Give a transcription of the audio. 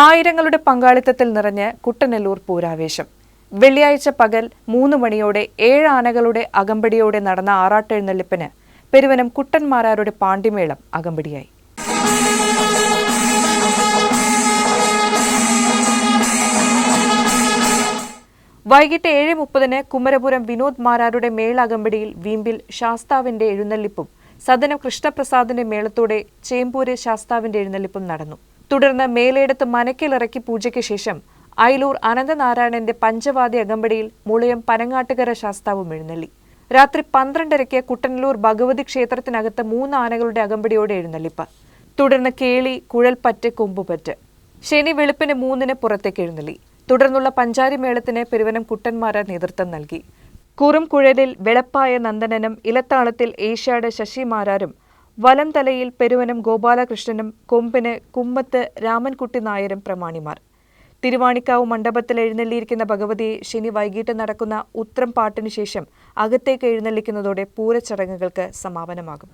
ആയിരങ്ങളുടെ പങ്കാളിത്തത്തിൽ നിറഞ്ഞ് കുട്ടനെല്ലൂർ പൂരാവേശം. വെള്ളിയാഴ്ച പകൽ മൂന്ന് മണിയോടെ ഏഴ് ആനകളുടെ അകമ്പടിയോടെ നടന്ന ആറാട്ടെഴുന്നള്ളിപ്പിന് പെരുവനം കുട്ടന്മാരാരുടെ പാണ്ടിമേളം അകമ്പടിയായി. വൈകിട്ട് ഏഴ് മുപ്പതിന് കുമരപുരം വിനോദ് മാരാരുടെ മേള അകമ്പടിയിൽ വീമ്പിൽ ശാസ്താവിന്റെ എഴുന്നള്ളിപ്പും സദനം കൃഷ്ണപ്രസാദിന്റെ മേളത്തോടെ ചേമ്പൂര് ശാസ്താവിന്റെ എഴുന്നള്ളിപ്പും നടന്നു. തുടർന്ന് മേലയിടത്ത് മനക്കിലിറക്കി പൂജയ്ക്ക് ശേഷം അയലൂർ അനന്തനാരായണന്റെ പഞ്ചവാദി അകമ്പടിയിൽ മുളയം പനങ്ങാട്ടുകര ശാസ്താവും എഴുന്നള്ളി. രാത്രി പന്ത്രണ്ടരയ്ക്ക് കുട്ടനല്ലൂർ ഭഗവതി ക്ഷേത്രത്തിനകത്ത് മൂന്ന് ആനകളുടെ അകമ്പടിയോടെ എഴുന്നള്ളിപ്പ്. തുടർന്ന് കേളി കുഴൽപ്പറ്റ് കൊമ്പുപറ്റ്. ശനി വെളുപ്പിന് മൂന്നിന് പുറത്തേക്ക് എഴുന്നള്ളി. തുടർന്നുള്ള പഞ്ചാരി മേളത്തിന് പെരുവനം കുട്ടന്മാരാർ നേതൃത്വം നൽകി. കുറും കുഴലിൽ വെളപ്പായ നന്ദനനും ഇലത്താളത്തിൽ ഏഷ്യാട് ശശിമാരാരും വലം തലയിൽ പെരുവനം ഗോപാലകൃഷ്ണനും കൊമ്പിന് കുമ്മത്ത് രാമൻകുട്ടി നായരും പ്രമാണിമാർ. തിരുവാണിക്കാവ് മണ്ഡപത്തിൽ എഴുന്നള്ളിയിരിക്കുന്ന ഭഗവതിയെ ശനി വൈകിട്ട് നടക്കുന്ന ഉത്രം പാട്ടിനു ശേഷം അകത്തേക്ക് എഴുന്നള്ളിക്കുന്നതോടെ പൂരച്ചടങ്ങുകൾക്ക് സമാപനമാകും.